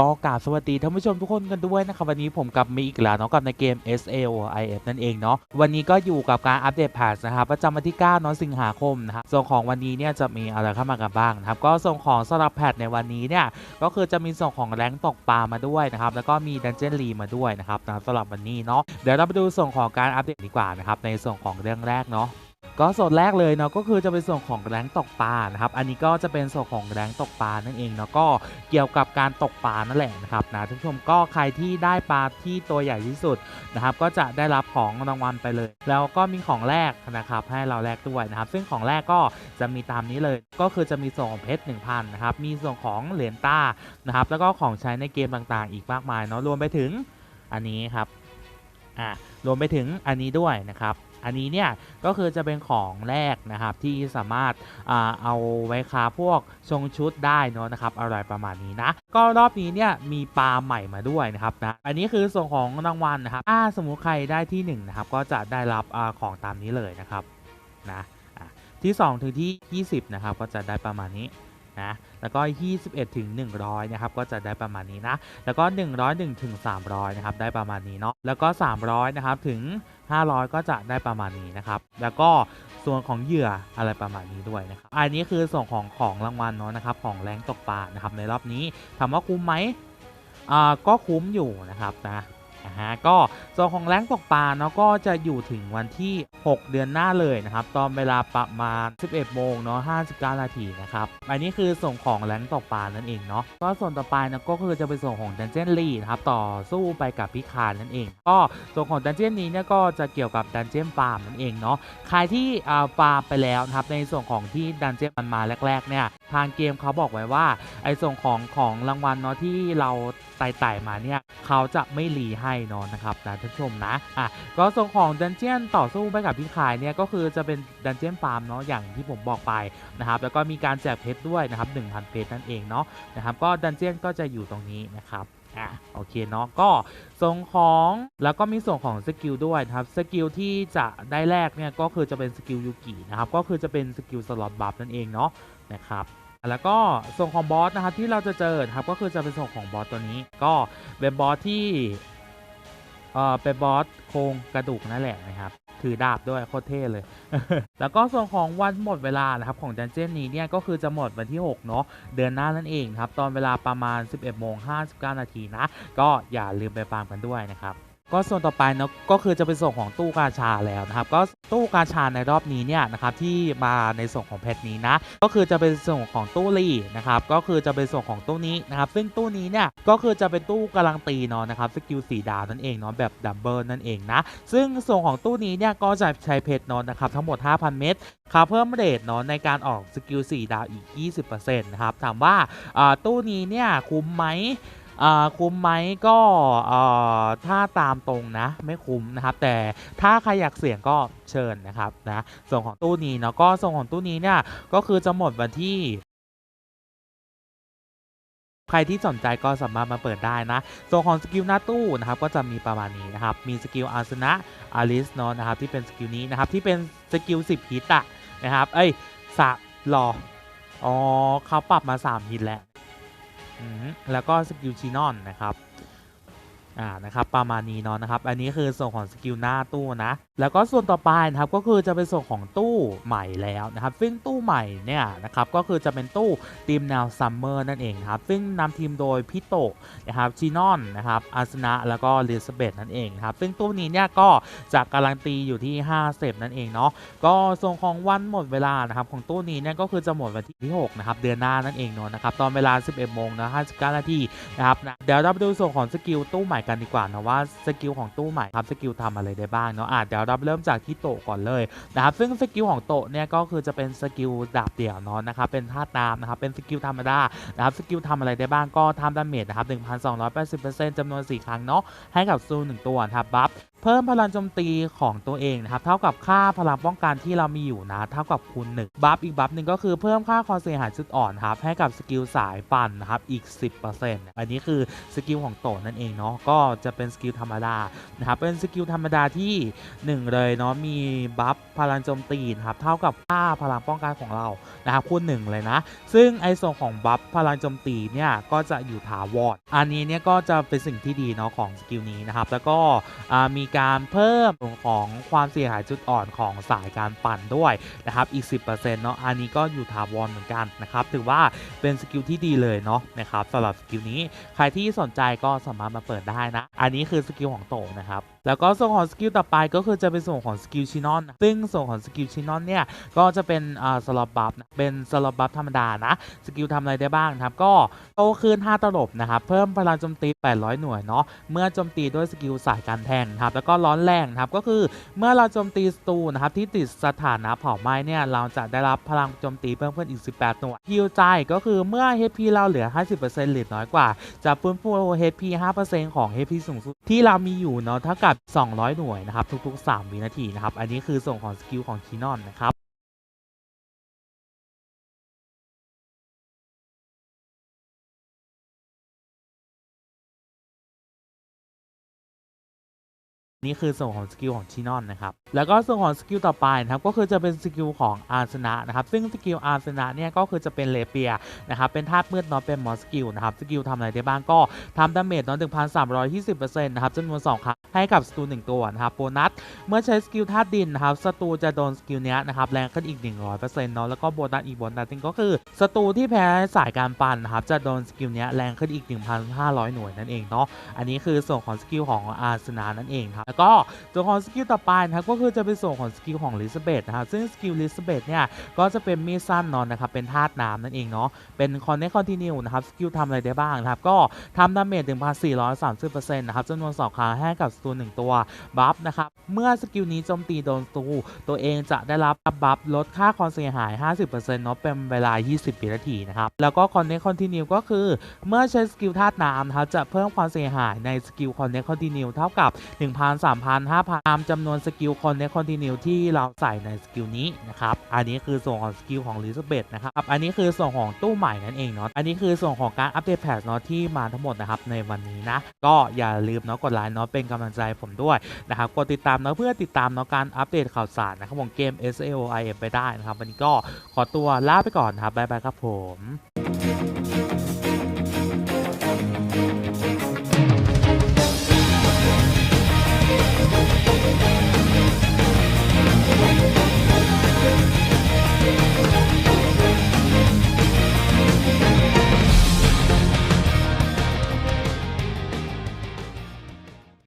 ก็กราบสวัสดีท่านผู้ชมทุกคนกันด้วยนะครับวันนี้ผมกลับมาอีกแล้วเนาะกับในเกม SAOIF นั่นเองเนาะวันนี้ก็อยู่กับการอัปเดตแพทนะครับประจำวันที่9เนาะสิงหาคมนะครับส่วนของวันนี้เนี่ยจะมีอะไรเข้ามากันบ้างนะครับก็ส่งของสำหรับแพทในวันนี้เนี่ยก็คือจะมีส่งของแรงตกปลามาด้วยนะครับแล้วก็มีดันเจียนรีมาด้วยนะครับสำหรับวันนี้เนาะเดี๋ยวเราไปดูส่งของการอัปเดตดีกว่านะครับในส่วนของเรื่องแรกเนาะ ก็ส่วนแรกเลยเนาะก็คือจะเป็นส่วนของแรงตกปลานะครับอันนี้ก็จะเป็นส่วนของแรงตกปลานั่นเองเนาะก็เกี่ยวกับการตกปลานั่นแหละนะครับนะท่านผู้ชมก็ใครที่ได้ปลาที่ตัวใหญ่ที่สุดนะครับก็จะได้รับของรางวัลไปเลย แล้วก็มีของแรกนะครับให้เราแลกด้วยนะครับ ซึ่งของแรกก็จะมีตามนี้เลยก็คือจะมีส่วนของเพชร1,000นะครับมีส่วนของเหรียญต้านะครับแล้วก็ของใช้ในเกมต่างๆ อีกมากมายเนาะรวมไปถึงอันนี้ครับอ่ารวมไปถึงอันนี้ด้วยนะครับ อันนี้เนี่ยก็คือจะเป็นของแรกนะครับที่สามารถอเอาไว้ค้าพวกชงชุดได้เนอะนะครับอะไรประมาณนี้นะ ก็รอบนี้เนี่ยมีปลาใหม่มาด้วยนะครับนะอันนี้คือส่วนของรางวัลนะครับถ้าสมมุติใครได้ที่1นงนะครับก็จะได้รับอของตามนี้เลยนะครับนะอะที่ 2 ถึงที่ 20 นะครับ ก็จะได้ประมาณนี้ นะแล้วก็ 21 ถึง 100 นะครับ ก็จะได้ประมาณนี้นะ แล้วก็ 101 ถึง 300 นะครับ ได้ประมาณนี้เนาะ แล้วก็ 300 นะครับ ถึง 500 ก็จะได้ประมาณนี้นะครับ แล้วก็ส่วนของเหยื่ออะไรประมาณนี้ด้วยนะครับ อันนี้คือส่วนของของรางวัลเนาะนะครับ ของแรงตกปลานะครับ ในรอบนี้ถามว่าคุ้มไหมอ่าก็คุ้มอยู่นะครับนะ อ่าฮะก็ส่วนของแรงตกปลาเนาะก็จะอยู่ถึงวันที่ 6 เดือนหน้าเลยนะครับตอนเวลาประมาณ 11 โมงเนาะ59 นาทีนะครับอันนี้คือส่วนของแรงตกปลานั่นเองเนาะก็ส่วนต่อไปนะก็คือจะเป็นส่วนของดันเจียนลีนะครับต่อสู้ไปกับพิคานนั่นเอง ก็ส่วนของดันเจียนนี้เนี่ยก็จะเกี่ยวกับดันเจียนฟาร์มนั่นเองเนาะใครที่อ่าฟาร์มไปแล้วนะครับในส่วนของที่ดันเจียนมันมาแรกๆเนี่ยทางเกมเขาบอกไว้ว่าไอ้ส่วนของของรางวัลเนาะที่เราไต่ๆมาเนี่ยเขาจะไม่รีให้เนอะนะครับนะท่านชมนะอะก็ส่วนของดันเจียนต่อสู้ไปกับพี่คายเนี่ยก็คือจะเป็นดันเจียนฟาร์มเนาะอย่างที่ผมบอกไปนะครับแล้วก็มีการแจกเพชรด้วยนะครับ1,000เพชรนั่นเองเนาะนะครับก็ดันเจียนก็จะอยู่ตรงนี้นะครับอะโอเคเนาะก็ส่งของแล้วก็มีส่วนของสกิลด้วยนะครับสกิลที่จะได้แรกเนี่ยก็คือจะเป็นสกิลยูกินะครับก็คือจะเป็นสกิลสล็อตบัฟนั่นเองเนาะนะครับแล้วก็ส่งของบอสนะครับที่เราจะเจอครับก็คือจะเป็นส่งของบอสตัวนี้ ก็เป็นบอสที่ เอ่อเป็นบอสโครงกระดูกนั่นแหละนะครับ ถือดาบด้วยโคตรเท่เลย แล้วก็ส่วนของวันหมดเวลานะครับของดันเจี้ยนนี้เนี่ยก็คือจะหมดวันที่ 6 เนาะเดือนหน้านั่นเองครับ ตอนเวลาประมาณ 11โมง59 นาทีนะ ก็อย่าลืมไปฟังกันด้วยนะครับ ก็ส่วนต่อไปเนาะก็คือจะเป็นส่วนของตู้กาชาแล้วนะครับ ก็ตู้กาชาในรอบนี้เนี่ยนะครับที่มาในส่วนของเพจนี้นะ ก็คือจะเป็นส่วนของตู้รีนะครับ ก็คือจะเป็นส่วนของตู้นี้นะครับ ซึ่งตู้นี้เนี่ยก็คือจะเป็นตู้กำลังตีเนาะนะครับสกิลสีดาวนั่นเองเนาะแบบดับเบิลนั่นเองนะ ซึ่งส่วนของตู้นี้เนี่ยก็จะใช้เพชรเนาะนะครับทั้งหมด 5,000 เม็ดค่าเพิ่มเรทเนาะในการออกสกิล4ดาวอีก 20%นะครับถามว่าตู้นี้เนี่ยคุ้มไหม คุ้มไหมก็ถ้าตามตรงนะไม่คุ้มนะครับ แต่ถ้าใครอยากเสี่ยงก็เชิญนะครับนะส่วนของตู้นี้เนาะก็ส่วนของตู้นี้เนี่ยก็คือจะหมดวันที่ใครที่สนใจก็สามารถมาเปิดได้นะส่วนของสกิลหน้าตู้นะครับก็จะมีประมาณนี้นะครับ มีสกิลอาสนะอาริสเนาะนะครับที่เป็นสกิลนี้นะครับที่เป็นสกิล10ฮิตอะนะครับ เอ้ยสะรออ๋อเขาปรับมา 3ฮิตแล้ว แล้วก็สกิลชีนอนนะครับ อ่านะครับประมาณนี้เนาะนะครับ อันนี้คือส่วนของสกิลหน้าตู้นะ แล้วก็ส่วนต่อไปนะครับก็คือจะเป็นส่วนของตู้ใหม่แล้วนะครับ ซึ่งตู้ใหม่เนี่ยนะครับก็คือจะเป็นตู้ทีมแนวซัมเมอร์นั่นเองครับ ซึ่งนำทีมโดยพี่โตะนะครับชินอนนะครับอาสนะแล้วก็ลิซเบธนั่นเองครับ ซึ่งตู้นี้เนี่ยก็จะการันตีอยู่ที่5เซฟนั่นเองเนาะก็ส่วนของวันหมดเวลานะครับของตู้นี้เนี่ยก็คือจะหมดวันที่6นะครับเดือนหน้านั่นเองเนาะนะครับตอนเวลา 11โมงนะ59นาทีนะครับนะเดี๋ยวเราไปดูส่วนของสกิลตู้ใหม่กันดีกว่านะว่าสกิลของตู้ใหม่ครับสกิลทำอะไรได้บ้างเนาะอะเดี๋ยวเราเริ่มจากที่โตก่อนเลยนะครับซึ่งสกิลของโตเนี่ยก็คือจะเป็นสกิลดาบเดี่ยวเนาะนะครับเป็นท่าตามนะครับเป็นสกิลธรรมดานะครับสกิลทำอะไรได้บ้างก็ทำดาเมจนะครับหนึ่งพันสองร้อยแปดสิบเปอร์เซ็นต์จำนวนสี่ครั้งเนาะให้กับซูหนึ่งตัวนะครับบัฟ เพิ่มพลังโจมตีของตัวเองนะครับเท่ากับค่าพลังป้องกันที่เรามีอยู่นะเท่ากับคูณ1บัฟอีกบัฟหนึ่งก็คือเพิ่มค่าความเสียหายจุดอ่อนครับให้กับสกิลสายปั่นนะครับอีก 10%อันนี้คือสกิลของโตนั่นเองเนาะก็จะเป็นสกิลธรรมดานะครับเป็นสกิลธรรมดาที่ 1 เลยเนาะมีบัฟพลังโจมตีนะครับเท่ากับค่าพลังป้องกันของเรานะครับคูณ1เลยนะ ซึ่งไอส่วนของบัฟพลังโจมตีเนี่ยก็จะอยู่ถาวรอันนี้เนี่ยก็จะเป็นสิ่งที่ดีเนาะของสกิลนี้นะครับแล้วก็มีการเพิ่มของความเสียหายจุดอ่อนของสายการปั่นด้วยนะครับอีก 10%เนาะอันนี้ก็อยู่ถาวรเหมือนกันนะครับถือว่าเป็นสกิลที่ดีเลยเนาะนะครับสำหรับสกิลนี้ใครที่สนใจก็สามารถมาเปิดได้นะ อันนี้คือสกิลของโตนะครับ แล้วก็ส่วนของสกิลต่อไปก็คือจะเป็นส่วนของสกิลชินอนซึ่งส่วนของสกิลชินอนเนี่ยก็จะเป็นอ่าสลับบัฟนะเป็นสลับบัฟธรรมดานะสกิลทำอะไรได้บ้างครับก็โตขึ้น5ตลบนะครับเพิ่มพลังโจมตี 800 หน่วยเนาะเมื่อโจมตีด้วยสกิลสายการแทงครับแล้วก็ร้อนแรงครับก็คือเมื่อเราโจมตีศัตรูนะครับที่ติดสถานะเผาไหม้เนี่ยเราจะได้รับพลังโจมตีเพิ่มขึ้นอีก 18 หน่วยฮิวใจก็คือเมื่อ HP เราเหลือ 50%หรือน้อยกว่า จะฟื้นฟู HP 5%ของ HP สูงสุดที่เรามีอยู่เนาะเท่ากับ200 หน่วยนะครับทุกๆ 3 วินาทีนะครับ อันนี้คือส่วนของสกิลของคีนอนนะครับ นี่คือส่วนของสกิลของชินอนนะครับแล้วก็ส่วนของสกิลต่อไปนะครับก็คือจะเป็นสกิลของอาร์สนะนะครับซึ่งสกิลอาร์สนะเนี่ยก็คือจะเป็นเลเปียนะครับเป็นธาตุมืดนาะเป็นมอสกิลนะครับสกิลทำอะไรได้บ้างก็ทำดาเมจเนสาะ1,320%นต์นะครับจำนวน2ครั้งให้กับศัตรู1ตัวนะครับโบนัสเมื่อใช้สกิลธาตุดินนะครับศัตรูจะโดนสกิลเนี้ยนะครับแรงขึ้นอีก100%เปอร์เซ็นต์เนาะแล้วก็โบนัสอีกโบนัสหนึงก็คือศัตรูที่แพ้สายการปั่นนะครับจะโดนสกิลเนี้ยแรงขึ้นอีก1,500หน่วยนั่นเองเนาะอันนี้คือส่วนของสกิลของอาร์สนานั่นเองครับแล้วก็ส่วของสกิลต่อไปนะครับก็คือจะเป็นส่วนของสกิลของลิซาเบธนะครับซึ่งสกิลลิซาเบธเนี่ยก็จะเป็นมีสั้นนอนนะครับเป็นธาตุน้ำนั่นเองเนาะเป็นคอนเนคคอนติเนียนะครับสกิลทำอะไรได้บ้างนะครับก็ทำดาเมจ1,430%นะครับจำนวนสองครั้งให้กับศัตรูหนึ่งตัวบัฟนะครับเมื่อสกิลนี้โจมตีโดนศัตรูตัวเองจะได้รับบัฟลดค่าความเสียหาย 50%เนาะเป็นเวลา 20วินาทีนะครับแล้วก็คอนเนคคอนติเนียก็คือเมื่อใช้สกิลธาตุน้ำนะครับจะเพิ่มความเสียหายในสกิลคอนเนคคอนติเนียเท่ากับ1,000 3,000 5,000ตามจำนวนสกิลคอนเนคคอนติเนียที่เราใส่ในสกิลนี้นะครับอันนี้คือส่วนของสกิลของลิซาเบธนะครับอันนี้คือส่วนของตู้ใหม่นั่นเองเนาะอันนี้คือส่วนของการอัปเดตแพทเนาะที่มาทั้งหมดนะครับในวันนี้นะก็อย่าลืมเนาะกดไลค์เนาะเป็นกำลังใจผมด้วยนะครับกดติดตามเนาะเพื่อติดตามเนาะการอัปเดตข่าวสารนะครับของเกม S A O I M ไปได้นะครับวันนี้ก็ขอตัวลาไปก่อนนะครับบ๊ายบายครับผม